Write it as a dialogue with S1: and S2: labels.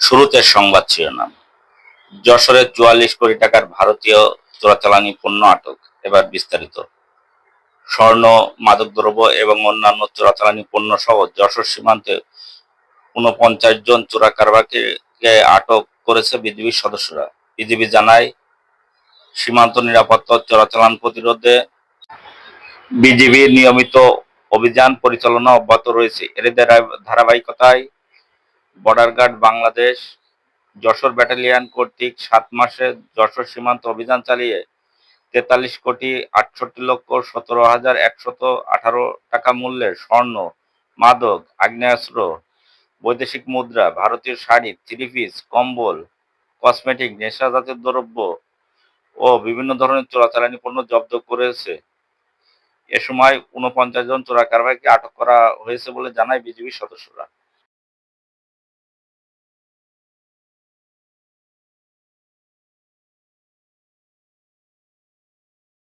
S1: শুরুতে সংবাদ ছিল শিরোনাম। যশোরে চুয়াল্লিশ কোটি টাকার ভারতীয় চোরাচালানি পণ্য আটক, এবার বিস্তারিত। স্বর্ণ, মাদকদ্রব্য এবং অন্যান্য চোরাচালানি পণ্য সহ যশোর সীমান্তে উনপঞ্চাশ জন চোরা কারবারকে আটক করেছে বিজিবির সদস্যরা। বিজিবি জানায়, সীমান্ত নিরাপত্তা চোরাচালান প্রতিরোধে বিজিবির নিয়মিত অভিযান পরিচালনা অব্যাহত রয়েছে। এর ধারাবাহিকতায় border guard Bangladesh Jessore battalion কর্তৃক সাত মাসে যশোর সীমান্ত অভিযান চালিয়ে তেতাল্লিশ কোটি আটষট্টি লক্ষ সতেরো হাজার একশত আঠারো টাকা মূল্যের স্বর্ণ, মাদক, আগ্নেয়াস্ত্র, বৈদেশিক মুদ্রা, ভারতীয় শাড়ি, থ্রি পিস, কম্বল, কসমেটিক, নেশাজাতীয় দ্রব্য ও বিভিন্ন ধরনের চোরাচালানি পণ্য জব্দ করেছে। এ সময় উনপঞ্চাশ জন চোরা কারবারিকে আটক করা হয়েছে বলে জানায় বিজিবির সদস্যরা।